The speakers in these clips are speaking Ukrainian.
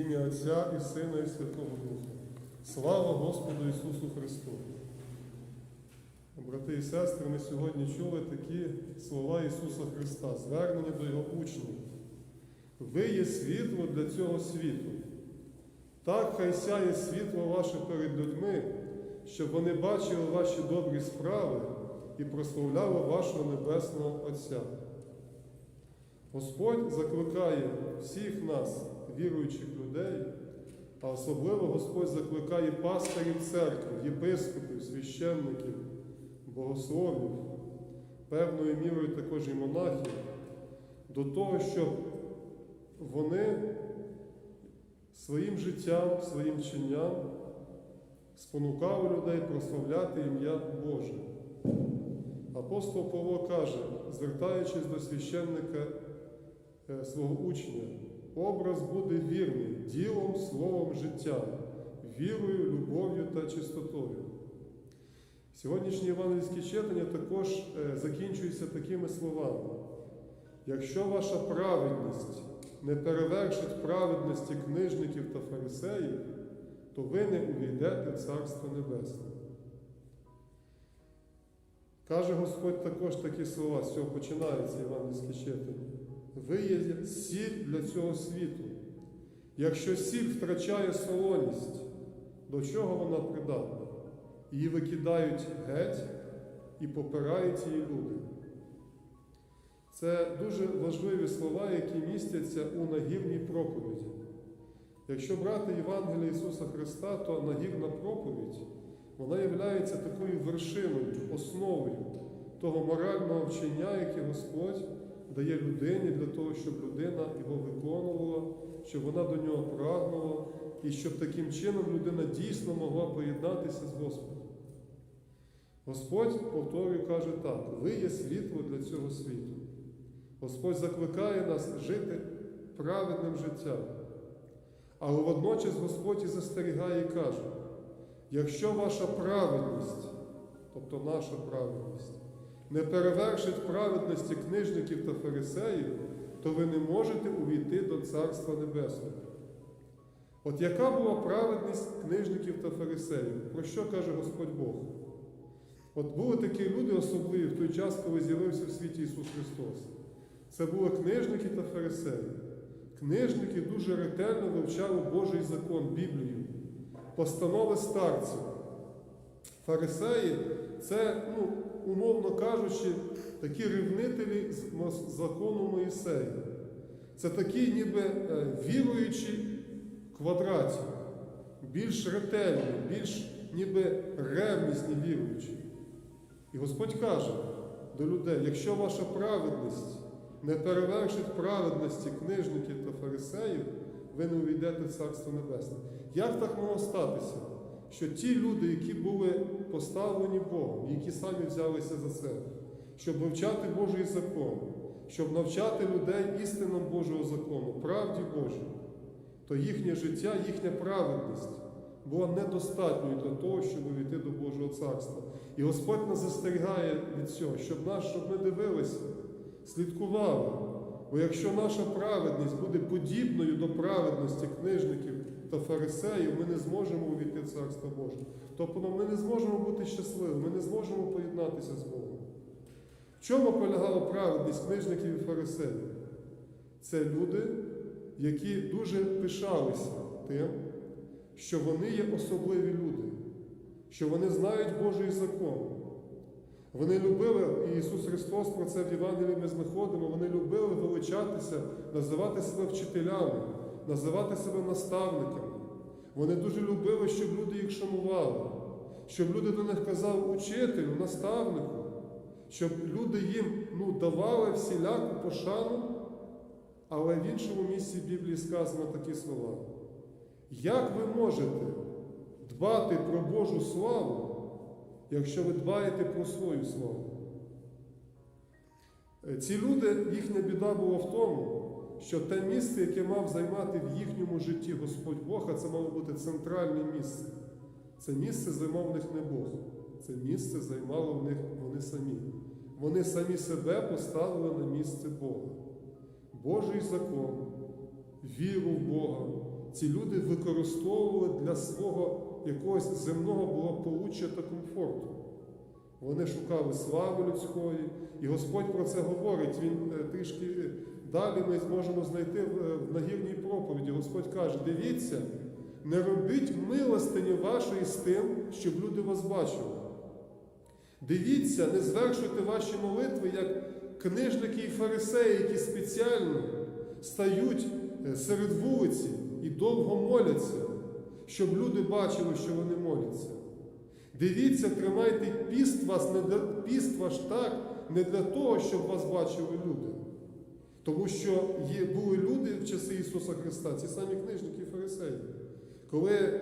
Ім'я Отця і Сина, і Святого Духа. Слава Господу Ісусу Христу! Брати і сестри, ми сьогодні чули такі слова Ісуса Христа, звернення до Його учнів. Ви є світло для цього світу. Так хай сяє світло ваше перед людьми, щоб вони бачили ваші добрі справи і прославляли вашого Небесного Отця. Господь закликає всіх нас, віруючих людей, а особливо Господь закликає пастирів церкви, єпископів, священників, богословів, певною мірою також і монахів, до того, щоб вони своїм життям, своїм чинням спонукали людей прославляти ім'я Боже. Апостол Павло каже, звертаючись до священника е, свого учня, образ буде вірний ділом, словом життя, вірою, любов'ю та чистотою. Сьогоднішнє євангельське читання також е, закінчується такими словами. Якщо ваша праведність не перевершить праведності книжників та фарисеїв, то ви не увійдете в Царство Небесне. Каже Господь також такі слова, з цього починається євангельське читання. Ви є сіль для цього світу. Якщо сіль втрачає солоність, до чого вона придатна? Її викидають геть і попирають її люди. Це дуже важливі слова, які містяться у нагірній проповіді. Якщо брати Євангелія Ісуса Христа, то нагірна проповідь вона є такою вершиною, основою того морального вчення, яке Господь дає людині для того, щоб людина його виконувала, щоб вона до нього прагнула, і щоб таким чином людина дійсно могла поєднатися з Господом. Господь, повторюю, каже так: ви є світло для цього світу. Господь закликає нас жити праведним життям. Але водночас Господь і застерігає і каже, якщо ваша праведність, тобто наша праведність, не перевершить праведності книжників та фарисеїв, то ви не можете увійти до Царства Небесного. От яка була праведність книжників та фарисеїв? Про що каже Господь Бог? От були такі люди особливі в той час, коли з'явився в світі Ісус Христос. Це були книжники та фарисеї. Книжники дуже ретельно вивчали Божий закон, Біблію, постанови старців. Фарисеї це, ну, умовно кажучи, такі рівнителі з закону Моїсея. Це такі ніби е, віруючі квадраті, більш ретельні, більш ніби ревнісні віруючі. І Господь каже до людей, якщо ваша праведність не перевершить праведності книжників та фарисеїв, ви не увійдете в Царство Небесне. Як так могло статися? Що ті люди, які були поставлені Богом, які самі взялися за це, щоб вивчати Божий закон, щоб навчати людей істинам Божого закону, правді Божій, то їхнє життя, їхня праведність була недостатньою для того, щоб увійти до Божого царства. І Господь нас застерігає від цього, щоб нас, щоб ми дивилися, слідкували. Бо якщо наша праведність буде подібною до праведності книжників та фарисеїв, ми не зможемо увійти в Царство Боже. Тобто ми не зможемо бути щасливими, ми не зможемо поєднатися з Богом. В чому полягала праведність книжників і фарисеїв? Це люди, які дуже пишалися тим, що вони є особливі люди, що вони знають Божий закон. Вони любили, і Ісус Христос про це в Євангелії ми знаходимо, вони любили величатися, називати себе вчителями, називати себе наставниками. Вони дуже любили, щоб люди їх шанували, щоб люди до них казали учителю, наставнику, щоб люди їм ну, давали всіляку пошану, але в іншому місці Біблії сказано такі слова. Як ви можете дбати про Божу славу? якщо ви дбаєте про свою славу. Ці люди, їхня біда була в тому, що те місце, яке мав займати в їхньому житті Господь Бог, а це мало бути центральне місце. Це місце займав в них не Бог. Це місце займало в них вони самі. Вони самі себе поставили на місце Бога. Божий закон, віру в Бога, ці люди використовували для свого якогось земного благополуччя та комфорту. Вони шукали слави людської, і Господь про це говорить. Він е, трішки далі ми зможемо знайти в, е, нагірній проповіді. Господь каже: дивіться, не робіть милостині вашої з тим, щоб люди вас бачили. Дивіться, не звершуйте ваші молитви, як книжники і фарисеї, які спеціально стають е, серед вулиці і довго моляться, щоб люди бачили, що вони моляться. Дивіться, тримайте піст вас не для піст ваш так, не для того, щоб вас бачили люди. Тому що є, були люди в часи Ісуса Христа, ці самі книжники і фарисеї, коли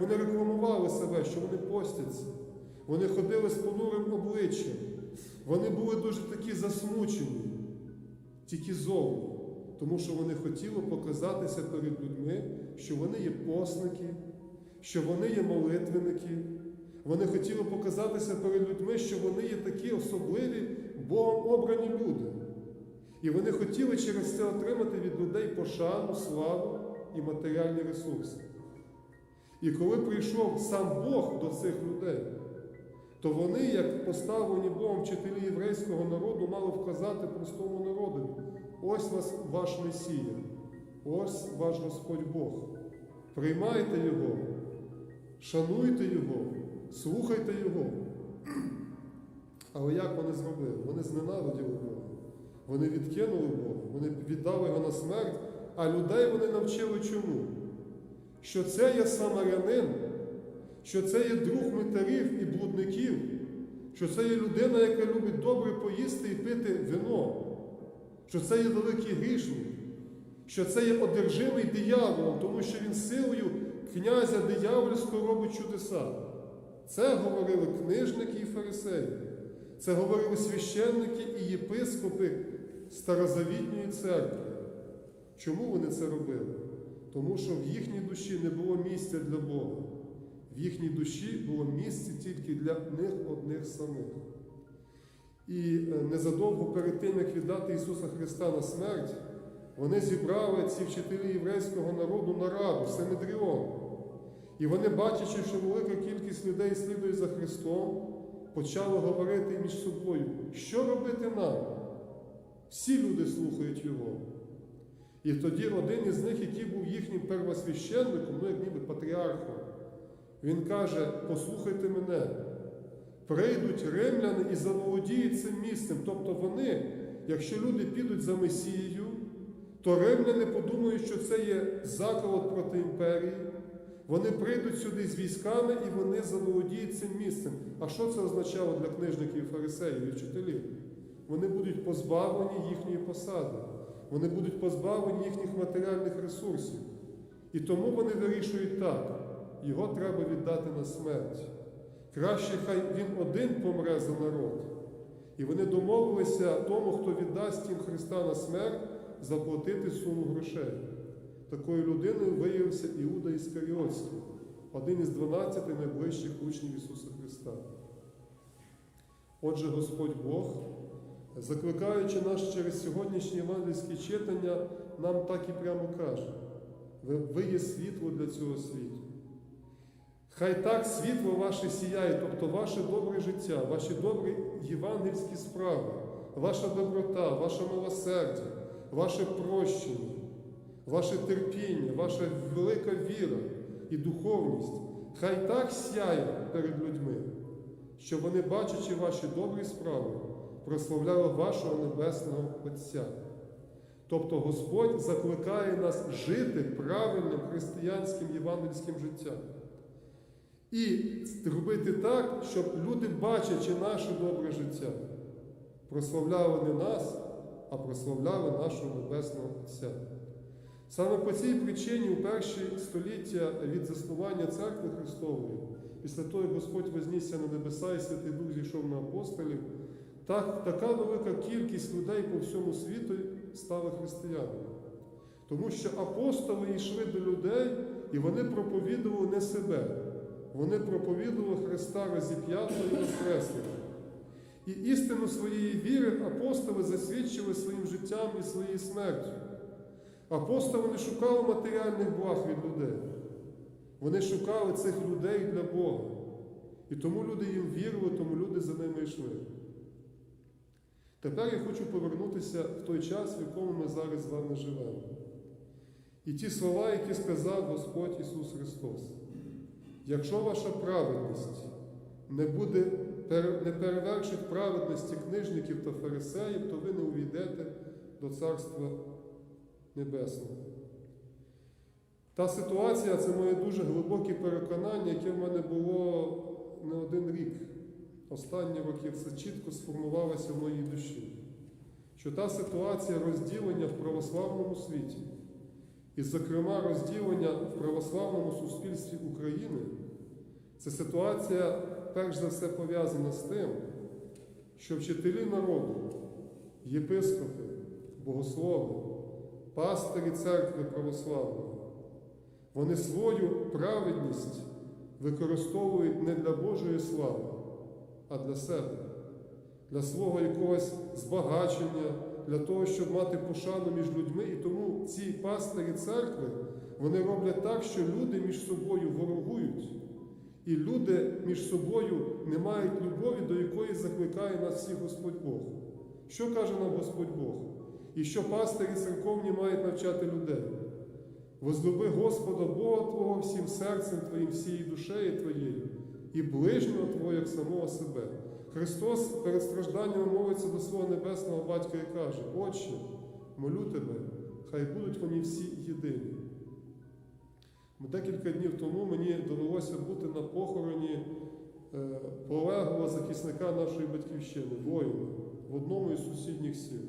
вони рекламували себе, що вони постяться, вони ходили з понурим обличчям, вони були дуже такі засмучені, тільки зовні, тому що вони хотіли показатися перед людьми, що вони є посники, що вони є молитвенники. Вони хотіли показатися перед людьми, що вони є такі особливі Богом обрані люди. І вони хотіли через це отримати від людей пошану, славу і матеріальні ресурси. І коли прийшов сам Бог до цих людей, то вони, як поставлені Богом вчителі єврейського народу, мали вказати простому народу: ось вас ваш Месія, ось ваш Господь Бог. Приймайте Його, шануйте Його, слухайте Його. Але як вони зробили? Вони зненавиділи Бога. Вони відкинули Бога, вони віддали його на смерть, а людей вони навчили чому? Що це є самарянин, що це є друг митарів і блудників, що це є людина, яка любить добре поїсти і пити вино, що це є великий грішник, що це є одержимий дияволом, тому що він силою князя диявольського робить чудеса. Це говорили книжники і фарисеї. Це говорили священники і єпископи Старозавітньої церкви. Чому вони це робили? Тому що в їхній душі не було місця для Бога. В їхній душі було місце тільки для них одних самих. І е, незадовго перед тим, як віддати Ісуса Христа на смерть, вони зібрали ці вчителі єврейського народу на раду, Синедріон. І вони, бачачи, що велика кількість людей слідує за Христом, почали говорити між собою, що робити нам? Всі люди слухають Його. І тоді один із них, який був їхнім первосвященником, ну як ніби патріархом, він каже: послухайте мене, прийдуть римляни і заволодіють цим місцем. Тобто вони, якщо люди підуть за Месією, то римляни подумають, що це є заколот проти імперії. Вони прийдуть сюди з військами і вони заволодіють цим місцем. А що це означало для книжників і фарисеїв і вчителів? Вони будуть позбавлені їхньої посади, вони будуть позбавлені їхніх матеріальних ресурсів. І тому вони вирішують так: його треба віддати на смерть. Краще хай він один помре за народ. І вони домовилися тому, хто віддасть їм Христа на смерть, заплатити суму грошей. Такою людиною виявився Іуда Іскаріотський, один із 12 найближчих учнів Ісуса Христа. Отже, Господь Бог, закликаючи нас через сьогоднішнє євангельське читання, нам так і прямо каже: ви, є світло для цього світу. Хай так світло ваше сіяє, тобто ваше добре життя, ваші добрі євангельські справи, ваша доброта, ваше милосердя, ваше прощення, ваше терпіння, ваша велика віра і духовність, хай так сяє перед людьми, щоб вони, бачачи ваші добрі справи, прославляли вашого Небесного Отця. Тобто Господь закликає нас жити правильним християнським євангельським життям. І робити так, щоб люди, бачачи наше добре життя, прославляли не нас, а прославляли нашого Небесного Отця. Саме по цій причині у перші століття від заснування церкви Христової, після того, Господь вознісся на небеса і Святий Дух зійшов на апостолів, так, така велика кількість людей по всьому світу стали християнами. Тому що апостоли йшли до людей і вони проповідували не себе, вони проповідували Христа розіп'ятого і Воскреслого. І істину своєї віри апостоли засвідчили своїм життям і своєю смертю. Апостоли не шукали матеріальних благ від людей. Вони шукали цих людей для Бога. І тому люди їм вірили, тому люди за ними йшли. Тепер я хочу повернутися в той час, в якому ми зараз з вами живемо. І ті слова, які сказав Господь Ісус Христос. Якщо ваша праведність не буде, не перевершить праведності книжників та фарисеїв, то ви не увійдете до Царства Небесного. Та ситуація це моє дуже глибоке переконання, яке в мене було не один рік. Останні роки це чітко сформувалося в моїй душі. Що та ситуація розділення в православному світі, і, зокрема, розділення в православному суспільстві України, це ситуація, перш за все, пов'язана з тим, що вчителі народу, єпископи, богослови, пастирі церкви православної, вони свою праведність використовують не для Божої слави, а для себе, для свого якогось збагачення, для того, щоб мати пошану між людьми. І тому ці пастирі церкви вони роблять так, що люди між собою ворогують, і люди між собою не мають любові, до якої закликає нас всіх Господь Бог. Що каже нам Господь Бог? І що пастирі церковні мають навчати людей? Возлюби Господа Бога Твого всім серцем Твоїм, всією душею Твоєю, і ближнього Твого, як самого себе. Христос перед стражданнями молиться до свого небесного батька і каже: Отче, молю тебе, хай будуть вони всі єдині. Декілька днів тому мені довелося бути на похороні е, полеглого захисника нашої батьківщини, воїна, в одному із сусідніх сіл.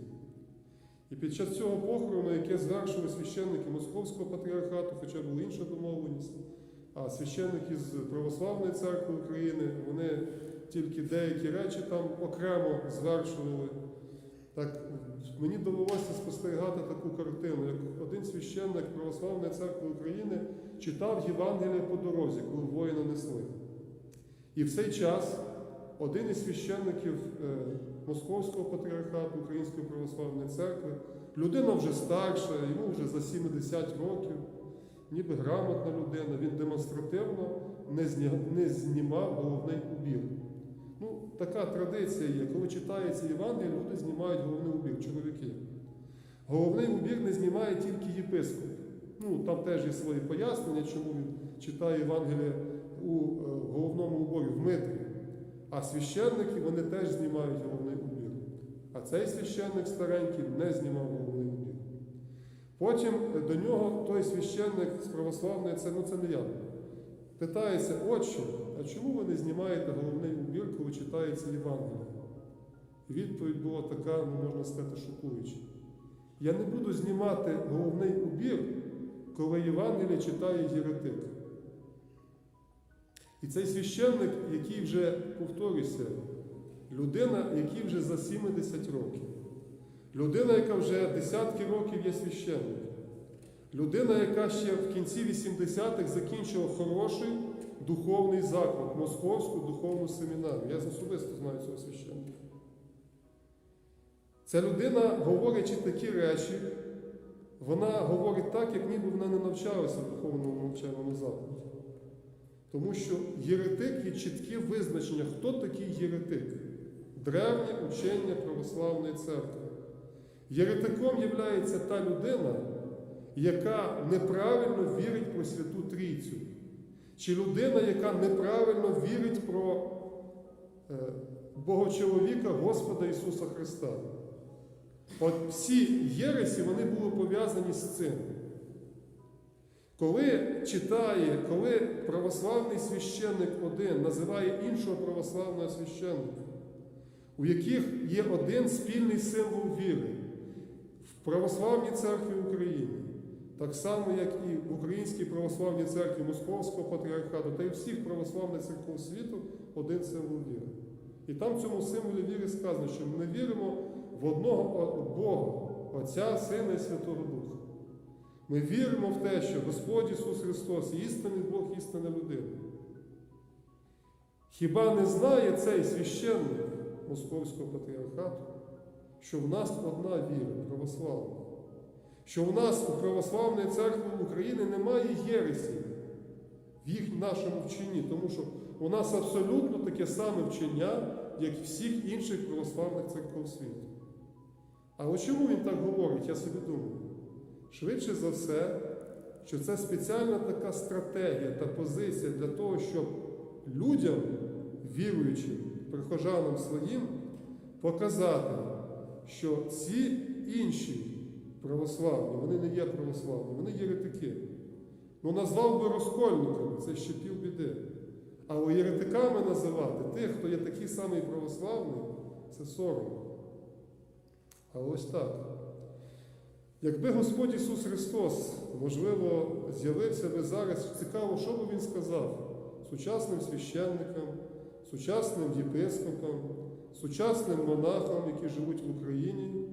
І під час цього похорону, яке звершили священники Московського патріархату, хоча була інша домовленість, а священники з Православної церкви України, вони тільки деякі речі там окремо звершували. Так мені довелося спостерігати таку картину, як один священник Православної церкви України читав Євангелія по дорозі, коли воїна несли. І в цей час один із священників е, Московського патріархату Української православної церкви, людина вже старша, йому вже за 70 років, ніби грамотна людина, він демонстративно не, зня... не знімав головний убір. Ну, така традиція є. Коли читається Євангеліє, люди знімають головний убір, чоловіки. Головний убір не знімає тільки єпископ. Ну, там теж є свої пояснення, чому він читає Євангеліє у е, головному уборі в Митрі. А священники вони теж знімають головний убір. А цей священник старенький не знімав. Потім е, до нього той священник з православної, це, ну це не я, питається, отче, а чому ви не знімаєте головний убір, коли читається Євангеліє? Відповідь була така, ну можна сказати, шокуюча. Я не буду знімати головний убір, коли Євангеліє читає єретик. І цей священник, який вже, повторюся, людина, який вже за 70 років, людина, яка вже десятки років є священник, людина, яка ще в кінці 80-х закінчила хороший духовний заклад, Московську духовну семінарію. Я особисто знаю цього священника. Ця людина, говорячи такі речі, вона говорить так, як ніби вона не навчалася в духовному навчальному закладі. Тому що єретик є чіткі визначення, хто такий єретик древнє учення православної церкви. Єретиком є та людина, яка неправильно вірить про Святу Трійцю, чи людина, яка неправильно вірить про е, Богочоловіка Господа Ісуса Христа. От всі єресі вони були пов'язані з цим. Коли читає, коли православний священник один називає іншого православного священника, у яких є один спільний символ віри православній церкві України, так само, як і в Українській православній церкві Московського патріархату, та й всіх православних церков світу один символ віри. І там в цьому символі віри сказано, що ми віримо в одного Бога, Отця, Сина і Святого Духа. Ми віримо в те, що Господь Ісус Христос, істинний Бог, істинна людина. Хіба не знає цей священник Московського патріархату, що в нас одна віра православна? що у нас у Православної церкви України немає єресі в їх нашому вченні, тому що у нас абсолютно таке саме вчення, як всіх інших православних церков світу. А от чому він так говорить, я собі думаю? Швидше за все, що це спеціальна така стратегія та позиція для того, щоб людям, віруючим, прихожанам своїм, показати, що ці інші православні, вони не є православні, вони єретики. Ну, назвав би розкольниками, це ще півбіди. Але єретиками називати тих, хто є такий самий православний, це сором. А ось так. Якби Господь Ісус Христос, можливо, з'явився би зараз, цікаво, що би Він сказав сучасним священникам, сучасним єпископам, сучасним монахам, які живуть в Україні,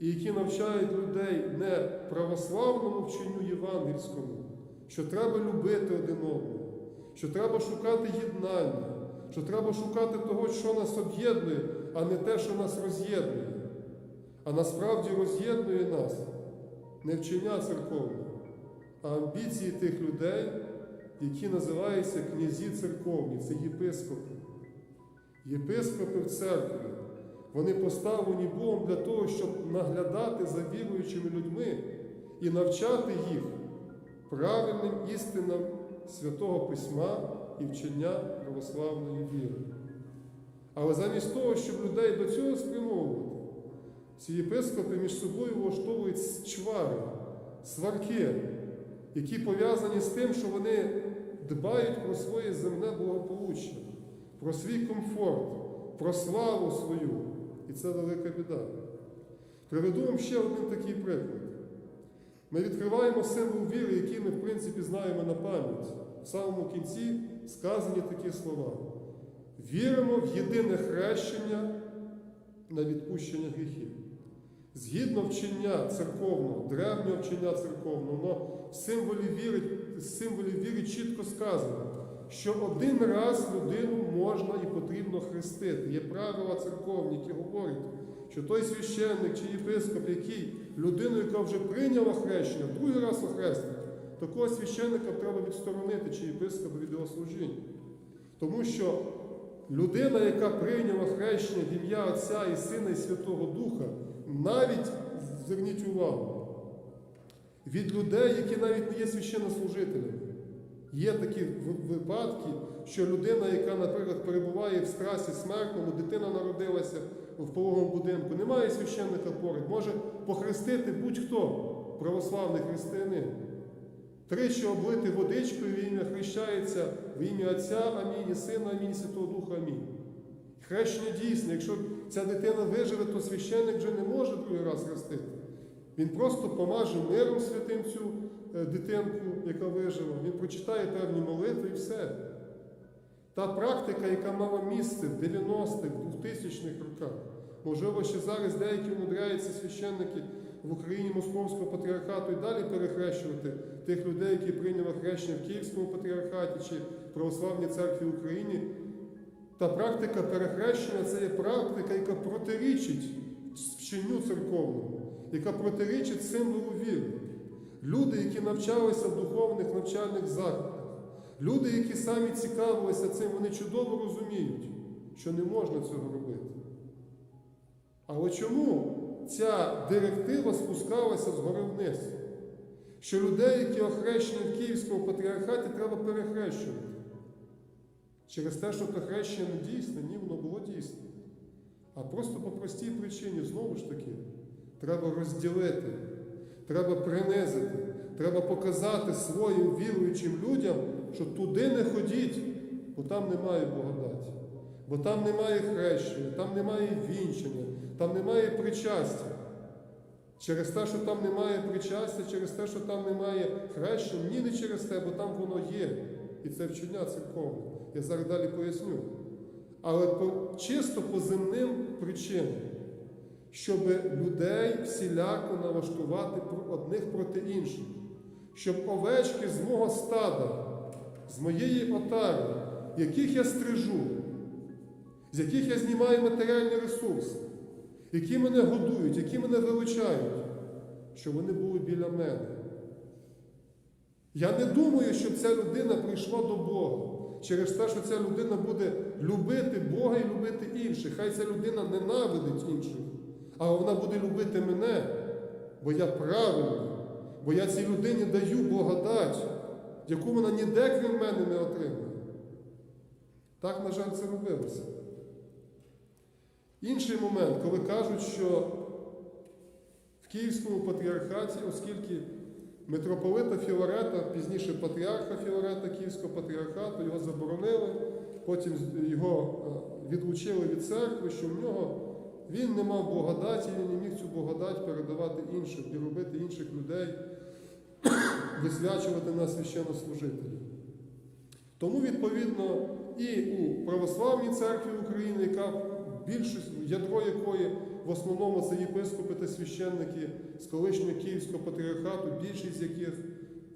і які навчають людей не православному вченню євангельському, що треба любити один одного, що треба шукати єднання, що треба шукати того, що нас об'єднує, а не те, що нас роз'єднує. А насправді роз'єднує нас не вчення церковне, а амбіції тих людей, які називаються князі церковні, це єпископи. Єпископи в церкві. Вони поставлені Богом для того, щоб наглядати за віруючими людьми і навчати їх правильним істинам Святого Письма і вчення православної віри. Але замість того, щоб людей до цього спрямовувати, ці єпископи між собою влаштовують чвари, сварки, які пов'язані з тим, що вони дбають про своє земне благополуччя, про свій комфорт, про славу свою. І це велика біда. Приведу вам ще один такий приклад. Ми відкриваємо символ віри, який ми, в принципі, знаємо на пам'ять. В самому кінці сказані такі слова. Віримо в єдине хрещення на відпущення гріхів. Згідно вчення церковного, древнього вчення церковного, воно в символі віри, символі віри чітко сказано, що один раз людину можна і потрібно хрестити. Є правила церковні, які говорять, що той священник чи єпископ, який людину, яка вже прийняла хрещення, другий раз охрестить, такого священника треба відсторонити чи єпископа від його служіння. Тому що людина, яка прийняла хрещення в ім'я Отця і Сина і Святого Духа, навіть зверніть увагу, від людей, які навіть не є священнослужителями. Є такі випадки, що людина, яка, наприклад, перебуває в страсі смертному, дитина народилася в пологовому будинку, немає священника поряд, може похрестити будь-хто православний християнин. Тричі облити водичкою в ім'я хрещається в ім'я Отця, Амінь, і Сина, Амінь, і Святого Духа, Амінь. Хрещення дійсне, якщо ця дитина виживе, то священник вже не може другий раз хрестити. Він просто помаже миром святим цю дитинку, яка вижила. Він прочитає певні молитви і все. Та практика, яка мала місце в 90-х, 2000-х роках, можливо, ще зараз деякі умудряються священники в Україні Московського патріархату і далі перехрещувати тих людей, які прийняли хрещення в Київському патріархаті чи Православній церкві України. Та практика перехрещення це є практика, яка протирічить вченню церковному, яка протирічить символу віри. Люди, які навчалися в духовних навчальних закладах, люди, які самі цікавилися цим, вони чудово розуміють, що не можна цього робити. Але чому ця директива спускалася згори вниз? Що людей, які охрещені в Київському патріархаті, треба перехрещувати. Через те, що то хрещення не дійсне, ні, воно було дійсне. А просто по простій причині, знову ж таки, треба розділити, треба принизити, треба показати своїм віруючим людям, що туди не ходіть, бо там немає благодаті, бо там немає хрещення, там немає вінчення, там немає причастя. Через те, що там немає причастя, через те, що там немає хрещення, ні не через те, бо там воно є. І це вчення церковне. Я зараз далі поясню. Але чисто по земним причинам, щоб людей всіляко налаштувати одних проти інших, щоб овечки з мого стада, з моєї отари, яких я стрижу, з яких я знімаю матеріальні ресурси, які мене годують, які мене вилучають, що вони були біля мене. Я не думаю, що ця людина прийшла до Бога через те, що ця людина буде любити Бога і любити інших. Хай ця людина ненавидить інших, а вона буде любити мене, бо я правильний, бо я цій людині даю благодать, яку вона ніде крім мене не отримає. Так, на жаль, це робилося. Інший момент, коли кажуть, що в Київському патріархаті, оскільки митрополита Філарета, пізніше патріарха Філарета Київського патріархату, його заборонили, потім його е, відлучили від церкви, що в нього він не мав благодаті, він не міг цю благодать передавати іншим і робити інших людей, висвячувати на священнослужителів. Тому, відповідно, і у Православній церкві України, яка більшість, ядро якої в основному це єпископи та священники з колишнього Київського патріархату, більшість яких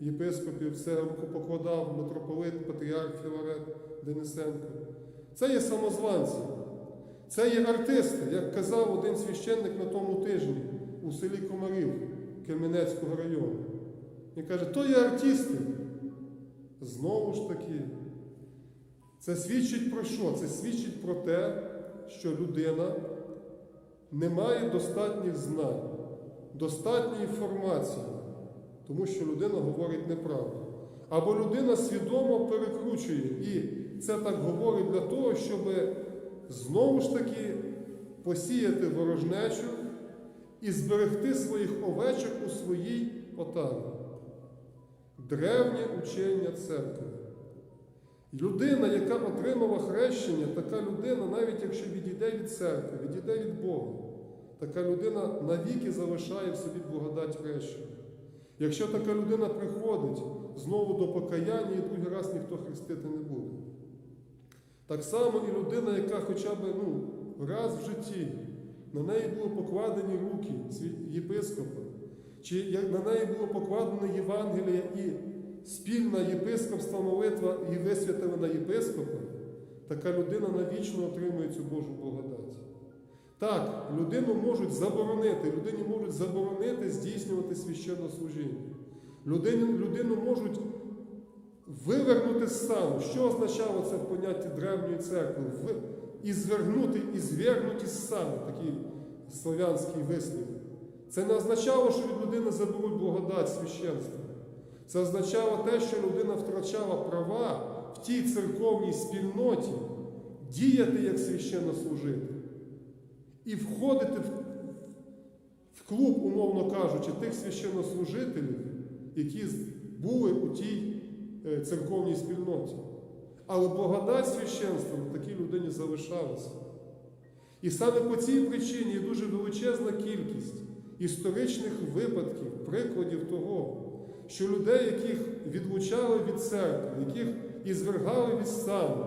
єпископів це рукопокладав митрополит, патріарх Філарет Денисенко. Це є самозванці, це є артисти, як казав один священник на тому тижні у селі Комарів Кременецького району. Він каже, то є артисти. Знову ж таки, це свідчить про що? Це свідчить про те, що людина не має достатніх знань, достатньої інформації, тому що людина говорить неправду. Або людина свідомо перекручує. І це так говорить для того, щоб знову ж таки посіяти ворожнечу і зберегти своїх овечок у своїй отарі. Древнє учення церкви. Людина, яка отримала хрещення, така людина, навіть якщо відійде від церкви, відійде від Бога, така людина навіки залишає в собі благодать хрещення. Якщо така людина приходить знову до покаяння і другий раз ніхто хрестити не буде. Так само і людина, яка хоча б ну, раз в житті на неї були покладені руки єпископа, чи на неї було покладено Євангеліє і спільна єпископства молитва і висвятила на єпископа, така людина навічно отримує цю Божу благодать. Так, людину можуть заборонити, людині можуть заборонити здійснювати священне служіння. Людину, людину можуть вивернути стану. Що означало це в понятті древньої церкви? І звергнути, і звергнути з стану, такий слов'янський вислів. Це не означало, що від людини заберуть благодать священства. Це означало те, що людина втрачала права в тій церковній спільноті діяти як священнослужитель і входити в, в клуб, умовно кажучи, тих священнослужителів, які були у тій церковній спільноті. Але благодать священства на такій людині залишалася. І саме по цій причині є дуже величезна кількість історичних випадків, прикладів того, що людей, яких відлучали від церкви, яких і звергали від стану,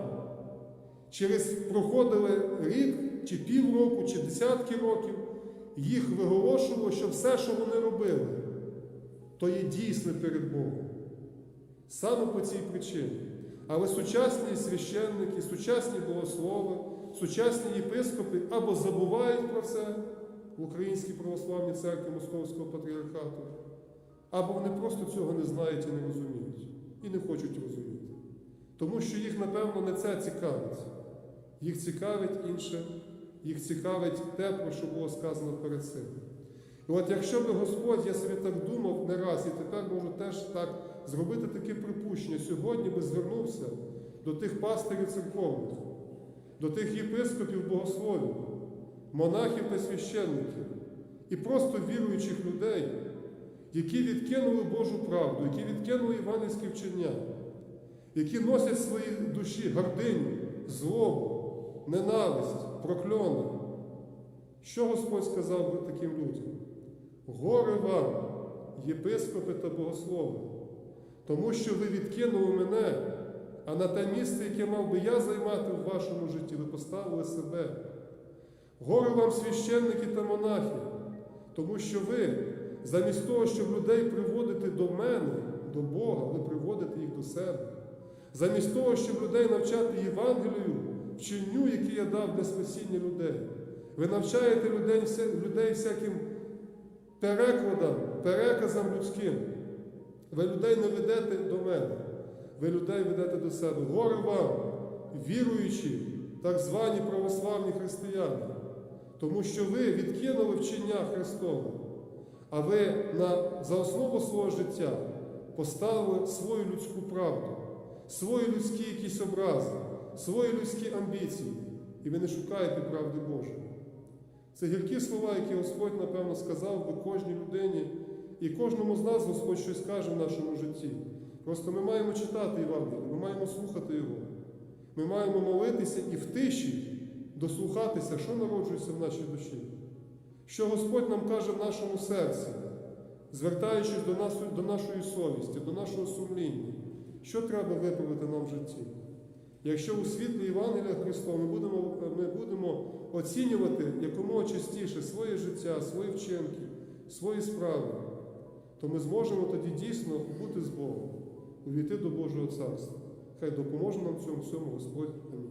через проходили рік, чи півроку, чи десятки років, їх виголошувало, що все, що вони робили, то є дійсне перед Богом. Саме по цій причині. Але сучасні священники, сучасні богослови, сучасні єпископи або забувають про це в Українській православній церкві Московського патріархату, або вони просто цього не знають і не розуміють, і не хочуть розуміти. Тому що їх, напевно, не це цікавить. Їх цікавить інше, їх цікавить те, про що було сказано перед цим. І от якщо би Господь, я собі так думав не раз, і тепер можу теж так зробити таке припущення, сьогодні би звернувся до тих пастирів церковних, до тих єпископів богословів, монахів та священників і просто віруючих людей, які відкинули Божу правду, які відкинули іванівське вчення, які носять в своїй душі гординю, злобу, ненависть, прокльони. Що Господь сказав таким людям? Горе вам, єпископи та богослови, тому що ви відкинули мене, а на те місце, яке мав би я займати в вашому житті, ви поставили себе. Горе вам, священники та монахи, тому що ви, замість того, щоб людей приводити до мене, до Бога, ви приводите їх до себе. Замість того, щоб людей навчати Євангелію, вченню, яке я дав для спасіння людей. Ви навчаєте людей, людей всяким перекладам переказам людським. Ви людей не ведете до мене, ви людей ведете до себе. Горе вам, віруючі, так звані православні християни, тому що ви відкинули вчення Христове, а ви на, за основу свого життя поставили свою людську правду, свої людські якісь образи, свої людські амбіції, і ви не шукаєте правди Божої. Це гіркі слова, які Господь, напевно, сказав би кожній людині, і кожному з нас Господь щось каже в нашому житті. Просто ми маємо читати Євангеліє, ми маємо слухати Його. Ми маємо молитися і в тиші дослухатися, що народжується в нашій душі, що Господь нам каже в нашому серці, звертаючись до, нас, до нашої совісті, до нашого сумління, що треба виправити нам в житті. Якщо у світлі Євангелія Христова ми будемо, ми будемо оцінювати якомога частіше своє життя, свої вчинки, свої справи, то ми зможемо тоді дійсно бути з Богом, увійти до Божого Царства. Хай допоможе нам в цьому всьому Господь. Амінь.